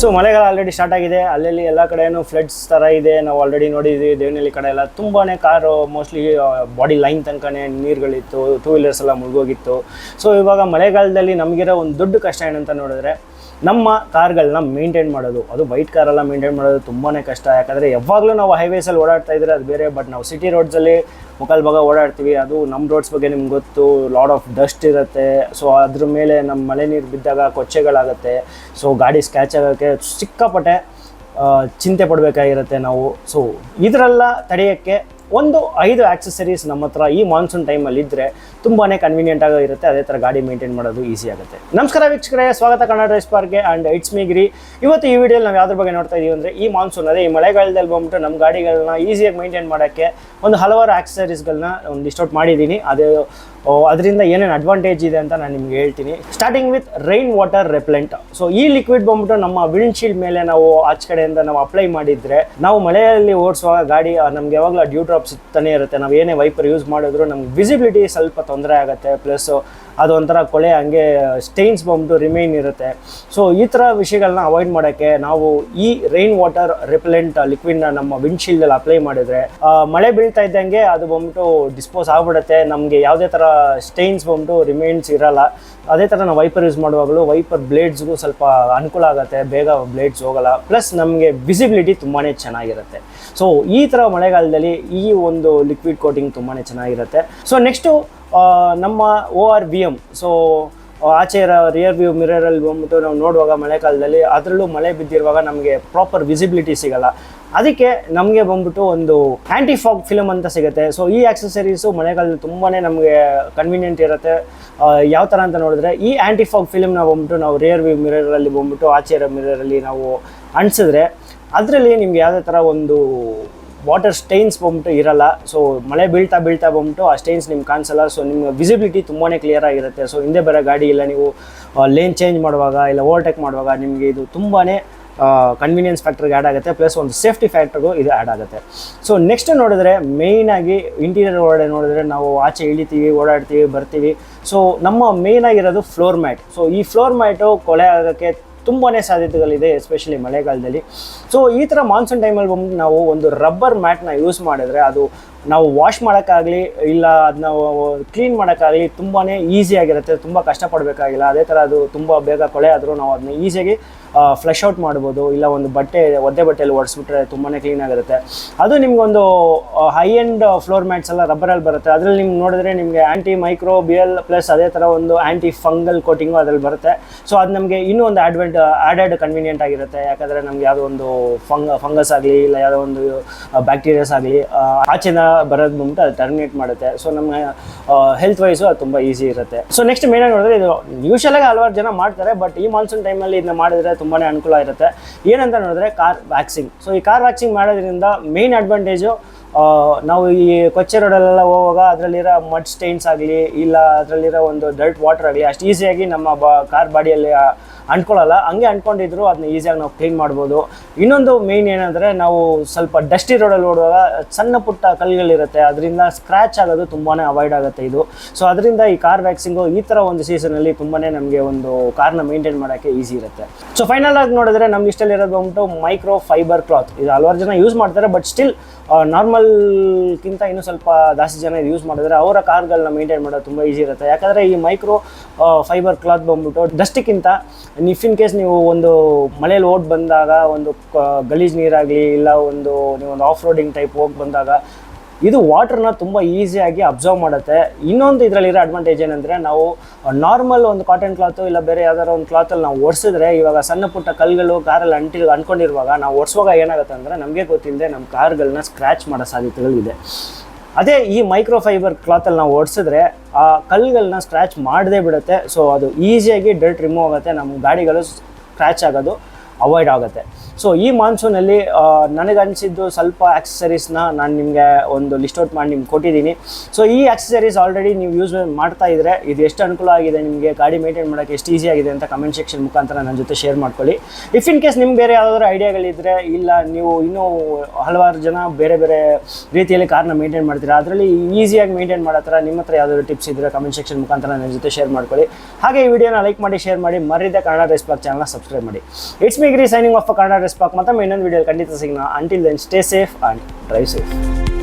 So ಮಳೆಗಾಲ already start ಆಗಿದೆ. ಅಲ್ಲಲ್ಲಿ ಎಲ್ಲ ಕಡೆಯೂ ಫ್ಲಡ್ಸ್ ಥರ ಇದೆ. ನಾವು ಆಲ್ರೆಡಿ ನೋಡಿದ್ವಿ ದೇವನಹಳ್ಳಿ ಕಡೆ ಎಲ್ಲ ತುಂಬಾ ಕಾರು ಮೋಸ್ಟ್ಲಿ ಬಾಡಿ ಲೈನ್ ತನಕನೇ ನೀರುಗಳಿತ್ತು ಟೂ ವೀಲರ್ಸ್ ಎಲ್ಲ ಮುಳುಗೋಗಿತ್ತು. ಸೊ ಇವಾಗ ಮಳೆಗಾಲದಲ್ಲಿ ನಮಗಿರೋ ಒಂದು ದೊಡ್ಡ ಕಷ್ಟ ಏನಂತ ನೋಡಿದ್ರೆ ನಮ್ಮ ಕಾರ್ಗಳನ್ನ ಮೇಂಟೈನ್ ಮಾಡೋದು, ಅದು ವೈಟ್ ಕಾರೆಲ್ಲ ಮೇಂಟೈನ್ ಮಾಡೋದು ತುಂಬಾ ಕಷ್ಟ. ಯಾಕಂದರೆ ಯಾವಾಗಲೂ ನಾವು ಹೈವೇಸಲ್ಲಿ ಓಡಾಡ್ತಾ ಇದ್ರೆ ಅದು ಬೇರೆ ಬಟ್ ನಾವು ಸಿಟಿ ರೋಡ್ಸಲ್ಲಿ ಮುಖಾಲ್ ಭಾಗ ಓಡಾಡ್ತೀವಿ. ಅದು ನಮ್ಮ ರೋಡ್ಸ್ ಬಗ್ಗೆ ನಿಮ್ಗೆ ಗೊತ್ತು. ಲಾಡ್ ಆಫ್ ಡಸ್ಟ್ ಇರುತ್ತೆ. ಸೊ ಅದ್ರ ಮೇಲೆ ನಮ್ಮ ಮಳೆ ನೀರು ಬಿದ್ದಾಗ ಕೊಚ್ಚೆಗಳಾಗುತ್ತೆ. ಸೊ ಗಾಡಿ ಸ್ಕ್ಯಾಚ್ ಆಗೋಕ್ಕೆ ಸಿಕ್ಕಾಪಟ್ಟೆ ಚಿಂತೆ ಪಡಬೇಕಾಗಿರುತ್ತೆ ನಾವು. ಸೊ ಇದರೆಲ್ಲ ತಡೆಯೋಕ್ಕೆ ಒಂದು ಐದು ಆಕ್ಸೆಸರೀಸ್ ನಮ್ಮ ಹತ್ರ ಈ ಮಾನ್ಸೂನ್ ಟೈಮಲ್ಲಿ ಇದ್ದರೆ ತುಂಬಾ ಕನ್ವೀನಿಯಂಟ್ ಆಗಿ ಇರುತ್ತೆ. ಅದೇ ಥರ ಗಾಡಿ ಮೇಂಟೈನ್ ಮಾಡೋದು ಈಸಿ ಆಗುತ್ತೆ. ನಮಸ್ಕಾರ ವೀಕ್ಷಕರೇ, ಸ್ವಾಗತ ಕನ್ನಡ ರೈಸ್ ಪಾರ್ಕ್ಗೆ ಆ್ಯಂಡ್ ಇಟ್ಸ್ ಮೀ ಗಿರಿ. ಇವತ್ತು ಈ ವಿಡಿಯೋಲಿ ನಾವು ಯಾವ್ದ್ರ ಬಗ್ಗೆ ನೋಡ್ತಾ ಇದೀವಿ ಅಂದರೆ ಈ ಮಾನ್ಸೂನ್ ಅದೇ ಈ ಮಳೆಗಾಲದಲ್ಲಿ ಬಂದ್ಬಿಟ್ಟು ನಮ್ಮ ಗಾಡಿಗಳನ್ನ ಈಸಿಯಾಗಿ ಮೇಂಟೈನ್ ಮಾಡೋಕ್ಕೆ ಒಂದು ಹಲವಾರು ಆಕ್ಸೆಸರೀಸ್ಗಳನ್ನ ಒಂದು ಔಟ್ ಮಾಡಿದ್ದೀನಿ. ಅದೇ ಅದರಿಂದ ಏನೇನು ಅಡ್ವಾಂಟೇಜ್ ಇದೆ ಅಂತ ನಾನು ನಿಮ್ಗೆ ಹೇಳ್ತೀನಿ. Starting with rain water repellent so ಈ ಲಿಕ್ವಿಡ್ ಬಂದ್ಬಿಟ್ಟು ನಮ್ಮ ವಿಂಡ್ಶೀಲ್ಡ್ ಮೇಲೆ ನಾವು ಆಚೆ ಕಡೆಯಿಂದ ನಾವು ಅಪ್ಲೈ ಮಾಡಿದ್ರೆ, ನಾವು ಮಳೆಯಲ್ಲಿ ಓಡಿಸುವಾಗ ಗಾಡಿ ನಮ್ಗೆ ಯಾವಾಗಲೂ ಡ್ಯೂ ಡ್ರಾಪ್ಸ್ ಸಿಗ್ತಾನೆ ಇರುತ್ತೆ. ನಾವು ಏನೇ ವೈಪರ್ ಯೂಸ್ ಮಾಡಿದ್ರು ನಮ್ಗೆ ವಿಸಿಬಿಲಿಟಿ ಸ್ವಲ್ಪ ತೊಂದರೆ ಆಗುತ್ತೆ. ಪ್ಲಸ್ ಅದೊಂಥರ ಕೊಳೆ, ಹಂಗೆ ಸ್ಟೈನ್ಸ್ ಬಂದು ರಿಮೈನ್ ಇರುತ್ತೆ. ಸೊ ಈ ಥರ ವಿಷಯಗಳನ್ನ ಅವಾಯ್ಡ್ ಮಾಡೋಕ್ಕೆ ನಾವು ಈ ರೈನ್ ವಾಟರ್ ರಿಪ್ಲೆಂಟ್ ಲಿಕ್ವಿಡ್ನ ನಮ್ಮ ವಿಂಡ್ಶೀಲ್ಡಲ್ಲಿ ಅಪ್ಲೈ ಮಾಡಿದರೆ ಮಳೆ ಬೀಳ್ತಾ ಇದ್ದಂಗೆ ಅದು ಬಂದ್ಬಿಟ್ಟು ಡಿಸ್ಪೋಸ್ ಆಗ್ಬಿಡುತ್ತೆ. ನಮಗೆ ಯಾವುದೇ ಥರ ಸ್ಟೈನ್ಸ್ ಬಂದ್ಬಿಟ್ಟು ರಿಮೈನ್ಸ್ ಇರಲ್ಲ. ಅದೇ ಥರ ನಾವು ವೈಪರ್ ಯೂಸ್ ಮಾಡುವಾಗಲೂ ವೈಪರ್ ಬ್ಲೇಡ್ಸ್ಗೂ ಸ್ವಲ್ಪ ಅನುಕೂಲ ಆಗುತ್ತೆ. ಬೇಗ ಬ್ಲೇಡ್ಸ್ ಹೋಗಲ್ಲ. ಪ್ಲಸ್ ನಮಗೆ ವಿಸಿಬಿಲಿಟಿ ತುಂಬಾ ಚೆನ್ನಾಗಿರುತ್ತೆ. ಸೊ ಈ ಥರ ಮಳೆಗಾಲದಲ್ಲಿ ಈ ಒಂದು ಲಿಕ್ವಿಡ್ ಕೋಟಿಂಗ್ ತುಂಬಾ ಚೆನ್ನಾಗಿರುತ್ತೆ. ಸೊ ನೆಕ್ಸ್ಟು ನಮ್ಮ O R V M so ಆಚೆ ರಿಯರ್ ವ್ಯೂ ಮಿರರಲ್ಲಿ ಬಂದ್ಬಿಟ್ಟು ನಾವು ನೋಡುವಾಗ ಮಳೆಗಾಲದಲ್ಲಿ, ಅದರಲ್ಲೂ ಮಳೆ ಬಿದ್ದಿರುವಾಗ ನಮಗೆ ಪ್ರಾಪರ್ ವಿಸಿಬಿಲಿಟಿ ಸಿಗಲ್ಲ. ಅದಕ್ಕೆ ನಮಗೆ ಬಂದ್ಬಿಟ್ಟು ಒಂದು ಆ್ಯಂಟಿ ಫಾಗ್ ಫಿಲಮ್ ಅಂತ ಸಿಗುತ್ತೆ. ಸೊ ಈ ಆಕ್ಸೆಸರೀಸು ಮಳೆಗಾಲದಲ್ಲಿ ತುಂಬಾ ನಮಗೆ ಕನ್ವೀನಿಯೆಂಟ್ ಇರುತ್ತೆ. ಯಾವ ಥರ ಅಂತ ನೋಡಿದ್ರೆ, ಈ ಆ್ಯಂಟಿ ಫಾಗ್ ಫಿಲಮ್ನ ಬಂದ್ಬಿಟ್ಟು ನಾವು ರಿಯರ್ ವ್ಯೂ ಮಿರರಲ್ಲಿ ಬಂದ್ಬಿಟ್ಟು, ಆಚೆ ಇರೋ ಮಿರರಲ್ಲಿ ನಾವು ಅಂಟಿಸಿದ್ರೆ ಅದರಲ್ಲಿ ನಿಮ್ಗೆ ಯಾವುದೇ ಥರ ಒಂದು ವಾಟರ್ ಸ್ಟೈನ್ಸ್ ಬಂದ್ಬಿಟ್ಟು ಇರಲ್ಲ. ಸೊ ಮಳೆ ಬೀಳ್ತಾ ಬೀಳ್ತಾ ಬಂದ್ಬಿಟ್ಟು ಆ ಸ್ಟೈನ್ಸ್ ನಿಮ್ಗೆ ಕಾಣಿಸಲ್ಲ. ಸೊ ನಿಮ್ಮ ವಿಸಿಬಿಲಿಟಿ ತುಂಬಾ ಕ್ಲಿಯರ್ ಆಗಿರುತ್ತೆ. ಸೊ ಹಿಂದೆ ಬರೋ ಗಾಡಿ ಇಲ್ಲ, ನೀವು ಲೇನ್ ಚೇಂಜ್ ಮಾಡುವಾಗ ಇಲ್ಲ ಓವರ್ಟೇಕ್ ಮಾಡುವಾಗ ನಿಮಗೆ ಇದು ತುಂಬಾ ಕನ್ವೀನಿಯನ್ಸ್ ಫ್ಯಾಕ್ಟ್ರಿಗೆ ಆ್ಯಡ್ ಆಗುತ್ತೆ. ಪ್ಲಸ್ ಒಂದು ಸೇಫ್ಟಿ ಫ್ಯಾಕ್ಟ್ರಿಗೂ ಇದು ಆ್ಯಡ್ ಆಗುತ್ತೆ. ಸೊ ನೆಕ್ಸ್ಟ್ ನೋಡಿದ್ರೆ ಮೇಯ್ನಾಗಿ ಇಂಟೀರಿಯರ್ ಒಳಗಡೆ ನೋಡಿದ್ರೆ ನಾವು ಆಚೆ ಇಳಿತೀವಿ, ಓಡಾಡ್ತೀವಿ, ಬರ್ತೀವಿ. ಸೊ ನಮ್ಮ ಮೇಯ್ನ್ ಆಗಿರೋದು ಫ್ಲೋರ್ ಮ್ಯಾಟ್ ಸೊ ಈ ಫ್ಲೋರ್ ಮ್ಯಾಟು ಕೊಳೆ ಆಗೋಕ್ಕೆ ತುಂಬಾ ಸಾಧ್ಯತೆಗಳಿದೆ ಎಸ್ಪೆಷಲಿ ಮಳೆಗಾಲದಲ್ಲಿ. ಸೊ ಈ ಥರ ಮಾನ್ಸೂನ್ ಟೈಮಲ್ಲಿ ಬಂದು ನಾವು ಒಂದು ರಬ್ಬರ್ ಮ್ಯಾಟ್ನ ಯೂಸ್ ಮಾಡಿದ್ರೆ ಅದು ನಾವು ವಾಶ್ ಮಾಡೋಕ್ಕಾಗಲಿ ಇಲ್ಲ ಅದನ್ನ ಕ್ಲೀನ್ ಮಾಡೋಕ್ಕಾಗಲಿ ತುಂಬಾ ಈಸಿಯಾಗಿರುತ್ತೆ ತುಂಬ ಕಷ್ಟಪಡಬೇಕಾಗಿಲ್ಲ. ಅದೇ ಥರ ಅದು ತುಂಬ ಬೇಗ ಕೊಳೆ ಆದರೂ ನಾವು ಅದನ್ನ ಈಸಿಯಾಗಿ ಫ್ಲಶ್ ಔಟ್ ಮಾಡ್ಬೋದು. ಇಲ್ಲ ಒಂದು ಬಟ್ಟೆ, ಒದ್ದೆ ಬಟ್ಟೆಯಲ್ಲಿ ಒಡಿಸ್ಬಿಟ್ರೆ ತುಂಬಾ ಕ್ಲೀನ್ ಆಗಿರುತ್ತೆ. ಅದು ನಿಮ್ಗೊಂದು ಹೈ ಎಂಡ್ ಫ್ಲೋರ್ ಮ್ಯಾಟ್ಸ್ ಎಲ್ಲ ರಬ್ಬರಲ್ಲಿ ಬರುತ್ತೆ. ಅದರಲ್ಲಿ ನಿಮ್ಗೆ ನೋಡಿದ್ರೆ ನಿಮಗೆ ಆ್ಯಂಟಿ ಮೈಕ್ರೋಬಿಯಲ್ ಪ್ಲಸ್ ಅದೇ ಥರ ಒಂದು ಆ್ಯಂಟಿ ಫಂಗಲ್ ಕೋಟಿಂಗು ಅದರಲ್ಲಿ ಬರುತ್ತೆ. ಸೊ ಅದು ನಮಗೆ ಇನ್ನೂ ಒಂದು ಆ್ಯಡ್ವೆಂಟ್ ಆ್ಯಡೆಡ್ ಕನ್ವೀನಿಯೆಂಟ್ ಆಗಿರುತ್ತೆ. ಯಾಕಂದರೆ ನಮ್ಗೆ ಯಾವುದೋ ಒಂದು ಫಂಗ ಫಂಗಸ್ ಆಗಲಿ, ಇಲ್ಲ ಯಾವುದೋ ಒಂದು ಬ್ಯಾಕ್ಟೀರಿಯಾಸ್ ಆಗಲಿ ಆಚೆನ ಬರೋದು ಬಂದ್ಬಿಟ್ಟು ಅದು ಟರ್ಮಿನೇಟ್ ಮಾಡುತ್ತೆ. ಸೊ ನಮ್ಮ ಹೆಲ್ತ್ ವೈಸು ಅದು ತುಂಬ ಈಸಿ ಇರುತ್ತೆ. ಸೊ ನೆಕ್ಸ್ಟ್ ಮೇನಾಗಿ ನೋಡಿದ್ರೆ ಇದು ಯೂಶಲಾಗಿ ಹಲವಾರು ಜನ ಮಾಡ್ತಾರೆ ಬಟ್ ಈ ಮಾನ್ಸೂನ್ ಟೈಮಲ್ಲಿ ಇದನ್ನ ಮಾಡಿದ್ರೆ ತುಂಬಾ ಅನುಕೂಲ ಇರುತ್ತೆ. ಏನಂತ ನೋಡಿದ್ರೆ ಕಾರ್ ವ್ಯಾಕ್ಸಿಂಗ್ ಸೊ ಈ ಕಾರ್ ವ್ಯಾಕ್ಸಿಂಗ್ ಮಾಡೋದ್ರಿಂದ ಮೇನ್ ಅಡ್ವಾಂಟೇಜು ನಾವು ಈ ಕೊಚ್ಚೆ ರೋಡಲ್ಲೆಲ್ಲ ಹೋಗುವಾಗ ಅದರಲ್ಲಿರೋ ಮಡ್ ಸ್ಟೈನ್ಸ್ ಆಗಲಿ, ಇಲ್ಲ ಅದರಲ್ಲಿರೋ ಒಂದು ಡರ್ಟ್ ವಾಟರ್ ಆಗಲಿ, ಅಷ್ಟು ಈಸಿಯಾಗಿ ನಮ್ಮ ಬಾ ಕಾರ್ ಬಾಡಿಯಲ್ಲಿ ಅಂಟ್ಕೊಳ್ಳಲ್ಲ, ಹಂಗೆ ಅಂಟ್ಕೊಂಡಿದ್ರು ಅದನ್ನ ಈಸಿಯಾಗಿ ನಾವು ಕ್ಲೀನ್ ಮಾಡ್ಬೋದು. ಇನ್ನೊಂದು ಮೇಯ್ನ್ ಏನಂದರೆ, ನಾವು ಸ್ವಲ್ಪ ಡಸ್ಟಿ ರೋಡಲ್ಲಿ ಓಡುವಾಗ ಸಣ್ಣ ಪುಟ್ಟ ಕಲ್ಲುಗಳಿರುತ್ತೆ, ಅದರಿಂದ ಸ್ಕ್ರ್ಯಾಚ್ ಆಗೋದು ತುಂಬಾ ಅವಾಯ್ಡ್ ಆಗುತ್ತೆ ಇದು. ಸೊ ಅದರಿಂದ ಈ ಕಾರ್ ವ್ಯಾಕ್ಸಿಂಗು ಈ ಥರ ಒಂದು ಸೀಸನಲ್ಲಿ ತುಂಬಾ ನಮಗೆ ಒಂದು ಕಾರ್ನ ಮೇಂಟೈನ್ ಮಾಡೋಕ್ಕೆ ಈಸಿ ಇರುತ್ತೆ. ಸೊ ಫೈನಲ್ ಆಗಿ ನೋಡಿದ್ರೆ ನಮ್ಮ ಇಷ್ಟಲ್ಲಿ ಇರೋದು ಬಂದ್ಬಿಟ್ಟು ಮೈಕ್ರೋ ಫೈಬರ್ ಕ್ಲಾತ್ ಇದು ಹಲವಾರು ಜನ ಯೂಸ್ ಮಾಡ್ತಾರೆ ಬಟ್ ಸ್ಟಿಲ್ ನಾರ್ಮಲ್ಗಿಂತ ಇನ್ನೂ ಸ್ವಲ್ಪ ಜಾಸ್ತಿ ಜನ ಯೂಸ್ ಮಾಡಿದ್ರೆ ಅವರ ಕಾರ್ಗಳನ್ನ ಮೇಂಟೈನ್ ಮಾಡೋದು ತುಂಬ ಈಸಿ ಇರುತ್ತೆ. ಯಾಕಂದರೆ ಈ ಮೈಕ್ರೋ ಫೈಬರ್ ಕ್ಲಾತ್ ಬಂದ್ಬಿಟ್ಟು ಡಸ್ಟಿಕ್ಕಿಂತ ಇಫ್ ಇನ್ ಕೇಸ್ ನೀವು ಒಂದು ಮಳೆಯಲ್ಲಿ ಓಡ್ ಬಂದಾಗ, ಒಂದು ಗಲೀಜ್ ನೀರಾಗಲಿ, ಇಲ್ಲ ಒಂದು, ನೀವು ಒಂದು ಆಫ್ ರೋಡಿಂಗ್ ಟೈಪ್ ಹೋಗಿ ಬಂದಾಗ, ಇದು ವಾಟರ್ನ ತುಂಬ ಈಸಿಯಾಗಿ ಅಬ್ಸರ್ವ್ ಮಾಡುತ್ತೆ. ಇನ್ನೊಂದು ಇದರಲ್ಲಿರೋ ಅಡ್ವಾಂಟೇಜ್ ಏನಂದರೆ, ನಾವು ನಾರ್ಮಲ್ ಒಂದು ಕಾಟನ್ ಕ್ಲಾತು ಇಲ್ಲ ಬೇರೆ ಯಾವ್ದಾದ್ರು ಒಂದು ಕ್ಲಾತಲ್ಲಿ ನಾವು ಒರೆಸಿದ್ರೆ, ಇವಾಗ ಸಣ್ಣ ಪುಟ್ಟ ಕಲ್ಗಳು ಕಾರಲ್ಲಿ ಅಂಟಿ ಅಂದ್ಕೊಂಡಿರುವಾಗ ನಾವು ಒರೆಸುವಾಗ ಏನಾಗುತ್ತೆ ಅಂದರೆ ನಮಗೆ ಗೊತ್ತಿಲ್ಲದೆ ನಮ್ಮ ಕಾರ್ಗಳನ್ನ ಸ್ಕ್ರ್ಯಾಚ್ ಮಾಡೋ ಸಾಧ್ಯತೆಗಳಿದೆ ಅದೇ ಈ ಮೈಕ್ರೋ ಫೈಬರ್ ಕ್ಲಾತಲ್ಲಿ ನಾವು ಒಡಿಸಿದ್ರೆ ಆ ಕಲ್ಲುಗಳನ್ನ ಸ್ಕ್ರ್ಯಾಚ್ ಮಾಡದೇ ಬಿಡುತ್ತೆ. ಸೊ ಅದು ಈಸಿಯಾಗಿ ಡರ್ಟ್ ರಿಮೂವ್ ಆಗುತ್ತೆ. ನಮ್ಮ ಗಾಡಿಗಳು ಸ್ಕ್ರ್ಯಾಚ್ ಆಗೋದು ಅವಾಯ್ಡ್ ಆಗುತ್ತೆ. ಸೊ ಈ ಮಾನ್ಸೂನಲ್ಲಿ ನನಗನ್ಸಿದ್ದು ಸ್ವಲ್ಪ ಆಕ್ಸಸರೀಸ್ನ ನಾನು ನಿಮಗೆ ಒಂದು ಲಿಸ್ಟ್ ಔಟ್ ಮಾಡಿ ನಿಮ್ಗೆ ಕೊಟ್ಟಿದ್ದೀನಿ. ಸೊ ಈ ಆಕ್ಸೆಸರೀಸ್ ಆಲ್ರೆಡಿ ನೀವು ಯೂಸ್ ಮಾಡ್ತಾ ಇದ್ರೆ ಇದು ಎಷ್ಟು ಅನುಕೂಲ ಆಗಿದೆ ನಿಮಗೆ, ಗಾಡಿ ಮೇಂಟೈನ್ ಮಾಡೋಕ್ಕೆ ಎಷ್ಟು ಈಸಿ ಆಗಿದೆ ಅಂತ ಕಮೆಂಟ್ ಸೆಕ್ಷನ್ ಮುಖಾಂತರ ನನ್ನ ಜೊತೆ ಶೇರ್ ಮಾಡ್ಕೊಳ್ಳಿ. ಇಫ್ ಇನ್ ಕೇಸ್ ನಿಮ್ಗೆ ಬೇರೆ ಯಾವ್ದಾದ್ರು ಐಡಿಯಾಗಳಿದ್ರೆ ಇಲ್ಲ ನೀವು ಇನ್ನೂ ಹಲವಾರು ಜನ ಬೇರೆ ಬೇರೆ ರೀತಿಯಲ್ಲಿ ಕಾರ್ನ ಮೇಂಟೈನ್ ಮಾಡ್ತೀರಾ, ಅದರಲ್ಲಿ ಈಸಿಯಾಗಿ ಮೇಂಟೈನ್ ಮಾಡೋ ಥರ ನಿಮ್ಮ ಹತ್ರ ಯಾವ್ದಾದ್ರು ಟಿಪ್ಸ್ ಇದ್ದರೆ ಕಮೆಂಟ್ ಸೆಕ್ಷನ್ ಮುಖಾಂತರ ನನ್ನ ಜೊತೆ ಶೇರ್ ಮಾಡ್ಕೊಳ್ಳಿ. ಹಾಗೆ ಈ ವಿಡಿಯೋನ ಲೈಕ್ ಮಾಡಿ ಶೇರ್ ಮಾಡಿ, ಮರಿದ ಕನ್ನಡ ರೆಸ್ಪಾಕ್ ಚಾನಲ್ನ ಸಬ್ಸ್ಕ್ರೈಬ್ ಮಾಡಿ. It's me Giri signing off Kannada ರೆಸ್ಪಾಕ್ ಮತ್ತೆ ಇನ್ನೊಂದು ವಿಡಿಯೋ ಖಂಡಿತ ಸಿಗೋಣ until then stay safe and drive safe